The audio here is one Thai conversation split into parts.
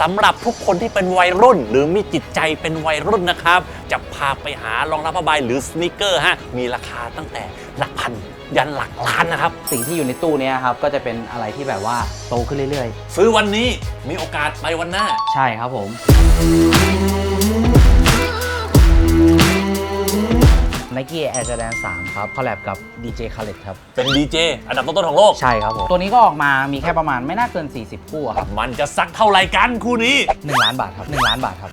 สำหรับทุกคนที่เป็นวัยรุ่น หรือมีจิตใจเป็นวัยรุ่นนะครับ จะพาไปหารองเท้าผ้าใบหรือสนิเกอร์ฮะมีราคาตั้งแต่หลักพันยันหลักล้านนะครับ สิ่งที่อยู่ในตู้เนี้ยครับก็จะเป็นอะไรที่แบบว่าโตขึ้นเรื่อยซื้อวันนี้มีโอกาสไปวันหน้า ๆ ใช่ครับผม Nike Air Jordan 3 ครับคอลแลบกับ DJ Khaled ครับ เป็นดีเจอันดับต้นๆของโลก ใช่ครับผม ตัวนี้ก็ออกมามีแค่ประมาณไม่น่าเกิน 40 คู่อะครับมันจะซักเท่าไหร่กันคู่นี้ 1ล้านบาทครับ1ล้านบาทครับ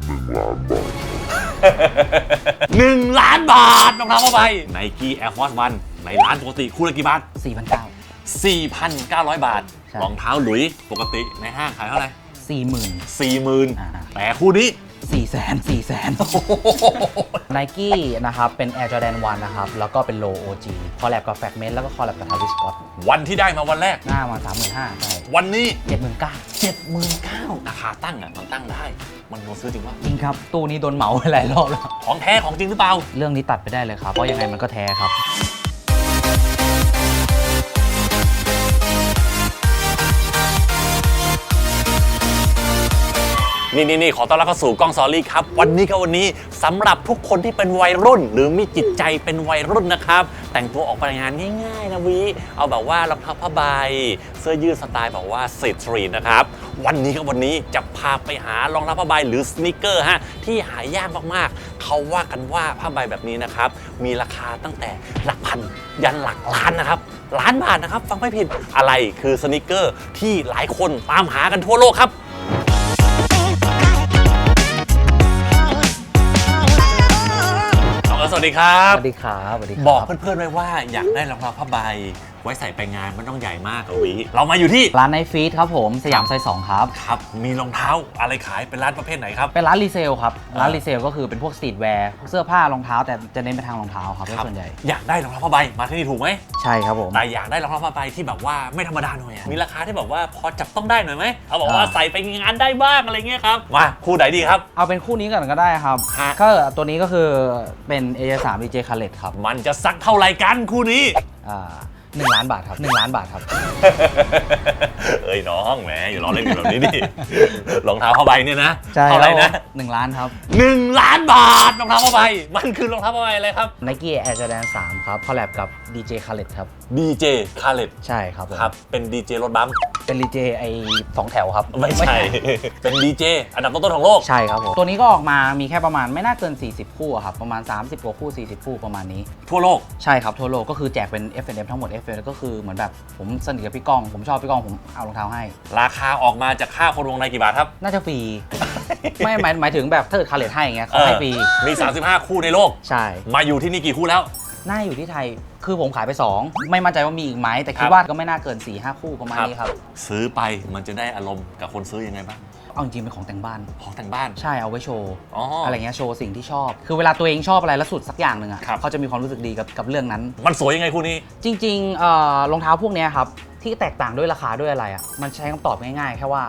1 ล้านบาทรองเท้าผ้าใบ Nike Air Force One ในร้านปกติคู่ละกี่บาท 4,900 4,900 บาทใช่ รองเท้าหลุยปกติในห้างขายเท่าไหร่40,000 40,000 อ่า แต่คู่นี้ 4แสน4แสน Nike นะครับเป็น Air Jordan 1 นะครับ แล้วก็เป็น Low OG คอลแลบกับ Fragment แล้วก็คอลแลบกับ Travis Scott วันที่ได้มาวันแรก หน้ามา35,000ใช่วันนี้79,000 79,000ราคาตั้งอะมันตั้งได้ มันโดนซื้อจริงว่าจริงครับ ตู้นี้โดนเหมาไปหลายรอบแล้วของแท้ของจริงหรือเปล่า เรื่องนี้ตัดไปได้เลยครับ เพราะยังไงมันก็แท้ครับ นี่นี่นี่ขอต้อนรับเข้าสู่กล้องซอรี่ครับ วันนี้ก็วันนี้สำหรับทุกคนที่เป็นวัยรุ่น หรือมีจิตใจเป็นวัยรุ่นนะครับ แต่งตัวออกไปงานง่ายๆนะวิเอาแบบว่ารองเท้าผ้าใบเสื้อยืดสไตล์แบบว่าสตรีทสตรีทนะครับ วันนี้ก็วันนี้จะพาไปหารองเท้าผ้าใบหรือสนิเกอร์ฮะที่หายากมากๆ เขาว่ากันว่าผ้าใบแบบนี้นะครับมีราคาตั้งแต่หลักพันยันหลักล้านนะครับล้านบาทนะครับ ฟังไม่ผิดอะไรคือสนิเกอร์ที่หลายคนตามหากันทั่วโลกครับ สวัสดีครัสบวัสดีครับสวัสดีครับ บอกเพื่อนๆไว้ว่าอยากได้รองเท้าผ้าใบไว้ใส่ไปงานไม่ต้องใหญ่มากอะวิเรามาอยู่ที่ร้านไนฟีดครับผมสยามซอยสองครับ ครับ มีรองเท้าอะไรขายเป็นร้านประเภทไหนครับ เป็นร้านรีเซลครับ ร้านอ่ารีเซลก็คือเป็นพวกสตรีทแวร์เสื้อผ้ารองเท้าแต่จะเน้นไปทางรองเท้าครับส่วนใหญ่ อยากได้รองเท้าผ้าใบมาที่นี่ถูกไหมใช่ครับผมแต่อยากได้รองเท้าผ้าใบที่แบบว่าไม่ธรรมดาหน่อยอะมีราคาที่แบบว่าพอจับต้องได้หน่อยไหมเอาบอกว่าอ่าใส่ไปงานได้บ้างอะไรเงี้ยครับมาคู่ไหนดีครับ เอาเป็นคู่นี้ก่อนก็ได้ครับฮะก็ตัวนี้ก็คือเป็น a อ3 DJ Khaled ครับมันจะซักเท่าไหร่กันคู่นี้อ่า หนึ่งล้านบาทครับหนึ่งล้านบาทครับ เอ้ยน้องแหมอย่าล้อเล่นกันแบบนี้ดิรองเท้าผ้าใบเนี่ยนะใช่เท่าไหร่นะหนึ่งล้านครับหนึ่งล้านบาทรองเท้าผ้าใบ มันคือรองเท้าผ้าใบอะไรครับ Nike Air Jordan 3ครับคอลแลบกับ DJ Khaled ครับ DJ Khaled ใช่ครับผมครับ เป็นดีเจรถบัมป์เป็น DJ ไอสองแถวครับไม่ใช่ เป็นดีเจอันดับต้นๆของโลก ใช่ครับผมตัวนี้ก็ออกมามีแค่ประมาณไม่น่าเกิน 40 คู่อะครับประมาณ 30กว่าคู่ 40 คู่ประมาณนี้ ทั่วโลก ใช่ครับทั่วโลกก็คือแจกเป็น F&M ทั้งหมด F&M ก็คือเหมือนแบบผมสนิทกับพี่ก้อง ผมชอบพี่ก้องผมเอารองเท้าให้ ราคาออกมาจากค่าคนวงในกี่บาทครับ น่าจะฟรี ไม่หมายหมายถึงแบบถ้าเกิดคาเลตให้อย่างเงี้ยเขาให้ฟรี มี 35 คู่ในโลก ใช่ มาอยู่ที่นี่กี่คู่แล้ว น่าอยู่ที่ไทย คือผมขายไป 2 ไม่มั่นใจว่ามีอีกไหม แต่คิคดรับว่าก็ไม่น่าเกิน4 5คู่ประมาณนี้ครับ ซื้อไปมันจะได้อารมณ์กับคนซื้อยังไงบ้าง เอาจริงๆเป็นของแต่งบ้าน ของแต่งบ้าน ใช่เอาไว้โชว์อ๋ออ อะไรเงี้ยโชว์สิ่งที่ชอบ คือเวลาตัวเองชอบอะไรแล้วสุดสักอย่างหนึ่งอะครับ เขาจะมีความรู้สึกดีกับกับเรื่องนั้น มันสวยยังไงคู่นี้ จริงๆเอ่อรองเท้าพวกเนี้ยครับที่แตกต่างด้วยราคาด้วยอะไรอะมันใช้คำตอบง่ายๆ แค่ว่า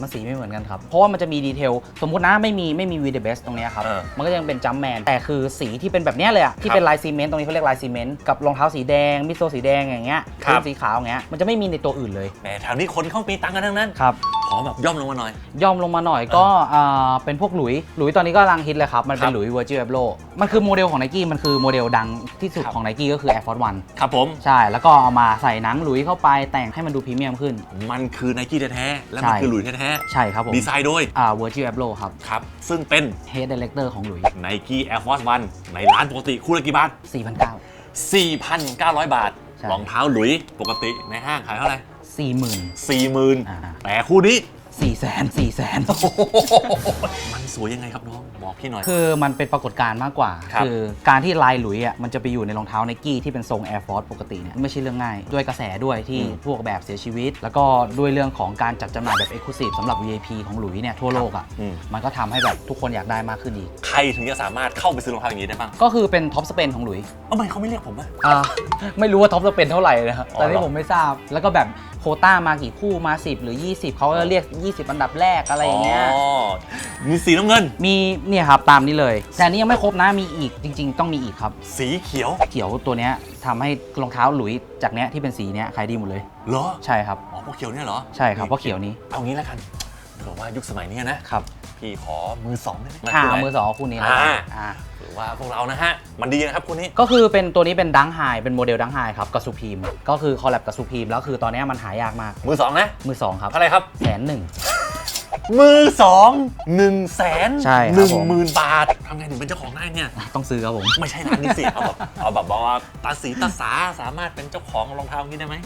มันสีไม่เหมือนกันครับ เพราะว่ามันจะมีดีเทลสมมุตินะไม่มีไม่มีวีเดเบสตรงเนี้ยครับ เออมันก็ยังเป็นจัมแมนแต่คือสีที่เป็นแบบเนี้ยเลยอะที่เป็นลายซีเมนต์ตรงนี้เขาเรียกลายซีเมนต์กับรองเท้าสีแดงมิโซสีแดงอย่างเงี้ยครับ พื้นสีขาวอย่างเงี้ยมันจะไม่มีในตัวอื่นเลย แหมแถวนี้คนเขามีตังค์กันทั้งนั้น ครับ ขอแบบย่อมลงมาหน่อย ย่อมลงมาหน่อยก็เอ่อเป็นพวกหลุย หลุยตอนนี้ก็กำลังฮิตเลยครับ มันเป็ครันบหลุยเวอร์จิ a b โ o มันคือโมเดลของ n นกี้มันคือโมเดลดังที่สุดครับของ n นกี้ก็คือ Air Force One ครับผม ใช่ แล้วก็เอามาใส่หนังหลุยเข้าไปแต่งให้มันดูพรีเมียมขึ้น มันคือไนกี้แท้ๆและมันใช่ คือหลุยแท้ใช่ครับผมๆดีไซน์โดยอ่า Virgil Abloh ครับ ครับ ซึ่งเป็น Head Director ของหลุย Nike Air Force One ในร้านปกติคู่ละกี่บาท 4,900 4,900 บาทใช่ รองเท้าหลุยปกติในห้างขายเท่าไหร่ 40,000 40,000อ่า แต่คู่นี้4แสน4แสน มันสวยยังไงครับน้อง บอกพี่หน่อย คือมันเป็นปรากฏการณ์มากกว่าครับอการที่ลายหลุยอะมันจะไปอยู่ในรองเท้าไนกี้ที่เป็นทรง Air Force ปกติเนี่ยไม่ใช่เรื่องง่าย ด้วยกระแสด้วยที่อืมพวกแบบเสียชีวิต แล้วก็ด้วยเรื่องของการจัดจำหน่ายแบบ Exclusive สำหรับ VIP ของหลุยเนี่ยทั่วโลกอะอืม มันก็ทำให้แบบทุกคนอยากได้มากขึ้นอีก ใครถึงจะสามารถเข้าไปซื้อรองเท้าอย่างนี้ได้บ้างก็คือเป็นท็อปสเปนของหลุย ทำไมเขาไม่เรียกผมอะ อ่าไม่รู้ว่าท็อปสเปนเท่าไหร่นะครับอ๋อตอนนี้เหรอ ผมไม่ทราบแล้วก็แบบ โควต้ามากี่คู่มา 10 หรือ 20 เขาก็เรียก 20 อันดับแรกอะไรอย่างเงี้ยอ๋อมีสีน้ำเงิน มีเนี่ยครับตามนี้เลย แต่อันนี้ยังไม่ครบนะมีอีกจริง ๆ ต้องมีอีกครับสีเขียวเขียวตัวเนี้ยทำให้รองเท้าหลุยจากเนี้ยที่เป็นสีเนี้ยขายดีหมดเลย เหรอใช่ครับอ๋อพวกเขียวเนี่ยเหรอใช่ครับเพราะเขียวนี้ เอางี้แล้วกัน เผื่อว่ายุคสมัยนี้นะครับ พี่ขอมือสองได้ไหมอ่าคืะไร มือสองของคู่นี้แล้วกันอ่า อ่า หรือว่าพวกเรานะฮะ มันดีนะครับคู่นี้ ก็คือเป็นตัวนี้เป็นดังไฮเป็นโมเดลดังไฮครับกับซูพีมก็คือคอลแลบกับซูพีมแล้วคือตอนนี้มันหายากมากมือสองนะมือสองครับเท่าไหร่ครับ แสนหนึ่ง มือสองหนึ่งแสนใช่ครับหนึ่งผม หมื่นบาททำไงถึงเป็นเจ้าของได้เนี่ย ต้องซื้อครับผม ไม่ใช่ร้านนี้สิ เอาแบบเอาแบบบอกว่าตาสีตาสาสามารถเป็นเจ้าของรองเท้านี้ได้ไหม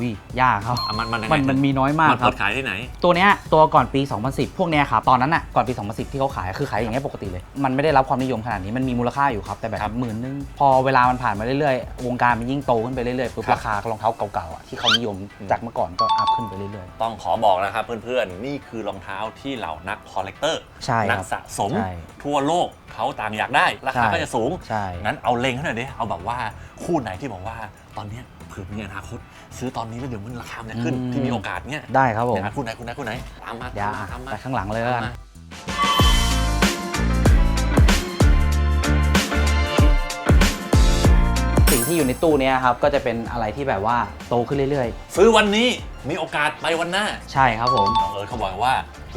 วิยากครับ อะมันมันยังไงมันมันมีน้อยมากมันคเปิรับ ดขายที่ไหน ตัวเนี้ยตัวก่อนปี 2010 พวกเนี้ยครับตอนนั้นอะก่อนปี 2010 ที่เขาขายคือขายอย่างเงี้ยปกติเลย มันไม่ได้รับความนิยมขนาดนี้มันมีมูลค่าอยู่ครับ แต่แบบครับหมื่นนึง พอเวลามันผ่านมาเรื่อยๆ วงการมันยิ่งโตขึ้นไปเรื่อยๆปุ๊บครับราคารองเท้าเก่าๆอะที่เขานิยมจากเมื่อก่อนก็อัพขึ้นไปเรื่อย ต้องขอบอกนะครับเพื่อนๆ นี่คือรองเท้าที่เหล่านักคอลเลกเตอร์ ใช่ครับนัสะสม ใช่ทั่วโลกเขาต่างอยากได้ ราคาใช่ ก็จะสูง ๆ ใช่ งั้นเอาเล็งให้หน่อยดิ เอาแบบว่าคู่ไหนที่บอกว่า ตอนเนี้ยเผื่อมีอนาคต ซื้อตอนนี้แล้วเดี๋ยวมันราคามันจะขึ้นอืม ที่มีโอกาสเนี่ยได้ครับผมนะคู่ไหนคู่ไหนคู่ไหนตามมาเดี๋ยวตามมาอะตามมาไปข้างหลังเลยแล้วกัน ตามมาสิ่งที่อยู่ในตู้เนี้ยครับก็จะเป็นอะไรที่แบบว่าโตขึ้นเรื่อย ซื้อวันนี้ มีโอกาสไปวันหน้าๆใช่ครับผม น้องเอิร์ธเขาบอกว่า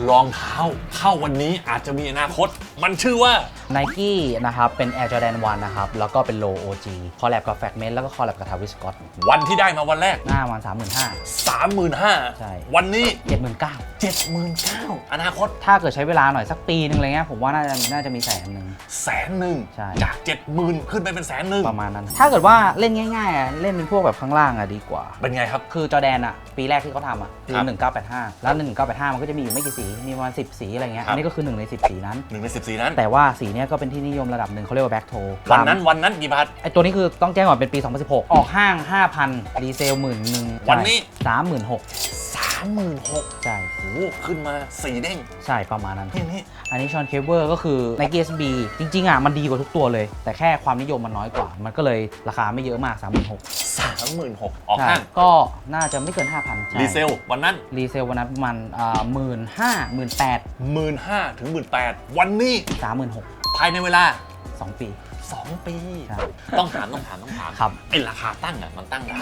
รองเท้าเข้าวันนี้อาจจะมีอนาคต มันชื่อว่าไนกี้นะครับเป็น Air Jordan 1 นะครับ แล้วก็เป็น Low OG คอลแลบกับ Fragment แล้วก็คอลแลบกับ Travis Scott วันที่ได้มาวันแรก หน้าประมันสามหมื่นห้า35,000 ใช่วันนี้เจ็ดหมื่นเก้า79,000อนาคตถ้าเกิดใช้เวลาหน่อยสักปีนึงอะไรเงี้ยผมว่าน่าจะน่าจะมีแสนหนึ่ง แสนหนึ่งใช่ จาก 70,000 ขึ้นไปเป็นแสนหนึ่งประมาณนั้น ถ้าเกิดว่าเล่นง่ายๆอะเล่นเป็นพวกแบบข้างล่างอะดีกว่า เป็นไงครับ คือจอแดนอะปีแรกที่เขาทำอะคือครับ1985 แล้ว 1985 มันก็จะมีอยู่ไม่กี่สี มีประมาณ 10 สีอะไรเงี้ย ครับ อันนี้ก็คือหนึ่งใน 10 สีนั้น หนึ่งในสิบสี่นั้น แต่ว่าสีเนี้ยก็เป็นที่นิยมระดับหนึ่งเขาเรียกว่าแบ็คโทวันนั้นวันนั้นกี่บาท ไอตัวนี้คือต้องแจ้งก่อนเป็นปี 2016 ออกห้าง 5,000 รีเซลหมื่นหนึ่งวันนี้สามหมื่นหก36,000ใช่โอ้โหขึ้นมาสี่เด้ง ใช่ประมาณนั้น นี่นี่อันนี้ชอนเคเบิลก็คือ Nike SB จริง ๆ อะ มันดีกว่าทุกตัวเลย แต่แค่ความนิยมมันน้อยกว่า มันก็เลยราคาไม่เยอะมาก 3 6 0 0สามหมื่นหกออกห้างก็น่าจะไม่เกิน 5,000ใช่รีเซลวันนั้นรีเซลวันนั้นประมาณหมื่นห้าหมื่นแปดหมื่นห้าถึงหมื่นแปดวันนี้ สามหมื่นหกภายในเวลา สองปี 2 ปีใช่ต้องถามต้องถามต้องถามครับ ไอ้ราคาตั้งอะมันตั้งได้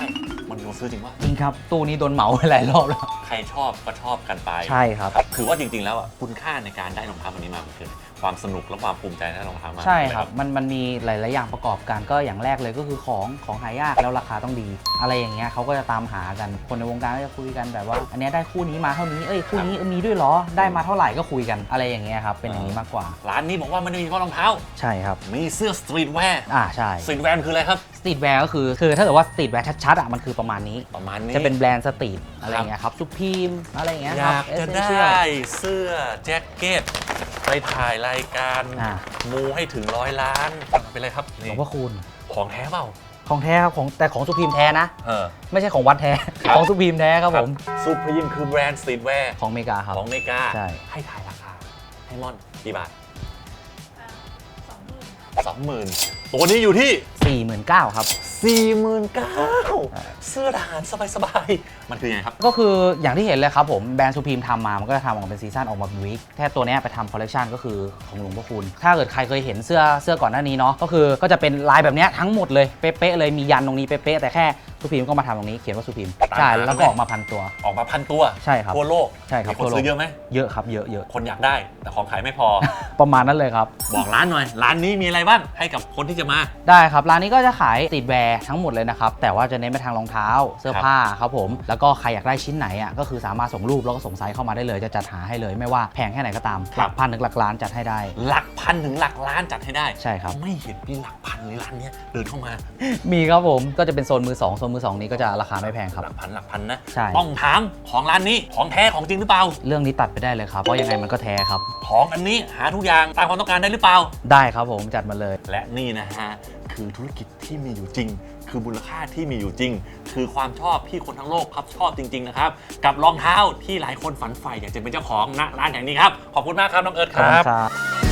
มันโดนซื้อจริงว่า จริงครับ ตู้นี้โดนเหมาไปหลายรอบแล้ว ใครชอบก็ชอบกันไป ใช่ครับครับถือว่าจริงๆแล้วอะคุณค่าในการได้รองเท้าวันนี้มามันคือความสนุกและความภูมิใจในรองเท้ามาใช่ครับมันมันมีหลาย ๆ อย่างประกอบกันก็อย่างแรกเลยก็คือของของหายากแล้วราคาต้องดี อะไรอย่างเงี้ยเขาก็จะตามหากันคนในวงการก็จะคุยกันแบบว่า อันเนี้ยได้คู่นี้มาเท่านี้เอ้ยคู่นี้มีด้วยเหรอได้มาเท่าไหร่ก็คุยกันอะไรอย่างเงี้ยครับเป็นอย่างนี้มากกว่า ร้านนี้บอกว่ามันไม่ได้มีแค่รองเท้า ใช่ครับมีเสื้อสตรีทแวร์อ่าใช่สตรีทแวร์คืออะไรครับสตรีทแวร์ก็คือคือถ้าเกิดว่าสตรีทแวร์ชัด ๆ อะมันคือประมาณนี้ ประมาณนี้จะเป็นแบรนด์สตรีทอะไรอย่างเงี้ยครับซุปพีมอะไรอย่างเงี้ยอครับยากจะได้ Essential เสื้อแจ็คเก็ต ไปถ่ายรายการอ่า มูให้ถึงร้อยล้านสั่งไปเลยครับหลนี่วงพ่อคุณของแท้เปล่าของแท้ครับของแต่ของสุพีมแท้นะ เออ ไม่ใช่ของวัดแท้ ครับ ของสุพีมแท้ครับผม ซูพรีมคือแบรนด์สตรีทแวร์ของอเมริกาครับ ของอเมริกาใช่ ให้ถ่ายราคา ให้มอนกี่บาทสองหมื่นตัวนี้อยู่ที่ 49,000ครับ 49,000เสื้อทหารสบายๆ มันคือยังไงครับ ก็คืออย่างที่เห็นเลยครับผมแบรนด์สุพีมทำมา มันก็จะทำออกมาเป็นซีซั่นออกมาเป็นวีคแค่ตัวเนี้ยไปทำคอลเลกชันก็คือของหลวงพ่อคุณ ถ้าเกิดใครเคยเห็นเสื้อเสื้อก่อนหน้านี้เนาะก็คือก็จะเป็นลายแบบเนี้ยทั้งหมดเลยเป๊ะๆเลยมียันตรงนี้เป๊ะๆแต่แค่ สุพีมก็มาทำตรงนี้เขียนว่าสุพีมตามใช่หาแล้วก็ออกมาพันตัว ออกมาพันตัวใช่ครับทั่วโลกใช่ครับมีคนทั่วโลกซื้อเยอะไหมเยอะครับเยอะเยอะคนอยากได้ แต่ของขายไม่พอ ประมาณนั้นเลยครับ บอกร้านหน่อย ร้านนี้มีอะไรบ้างให้กับคนที่จะมาได้ครับ ร้านนี้ก็จะขายสตรีทแวร์ทั้งหมดเลยนะครับ แต่ว่าจะเน้นไปทางรองเท้าเสื้อผ้าครับผม แล้วก็ใครอยากได้ชิ้นไหนอะก็คือสามารถส่งรูปแล้วก็ส่งไซส์เข้ามาได้เลย จะจัดหาให้เลยไม่ว่าแพงแค่ไหนก็ตามคหรับลักพันถึงหลักล้านจัดให้ได้ หลักพันถึงหลักล้านจัดให้ได้ใช่ครับไม่เห็นมีหลักพันเลยร้านเนี้ยเดินเข้ามา มีครับผมก็จะเป็นโซนมือ2โซนมือ2นี้ก็จะราคาไม่แพงครับ หลักพันหลักพันนะใช่ ต้องถามของร้านนี้ของแท้ของจริงหรือเปล่า เรื่องนี้ตัดไปได้เลยครับเพราะยังไงมันก็แท้ครับ ของอันนี้หาทุกอย่างตามความต้องการได้หรือเปล่า ได้ครับผมจัดมาเลย และนี่นะฮะ คือธุรกิจที่มีอยู่จริง คือมูลค่าที่มีอยู่จริง คือความชอบที่คนทั้งโลกครับชอบจริง ๆ นะครับ กับรองเท้าที่หลายคนฝันใฝ่อยากจะเป็นเจ้าของณร้านแห่งนี้ครับ ขอบคุณมากครับน้องเอิร์ธครับครับ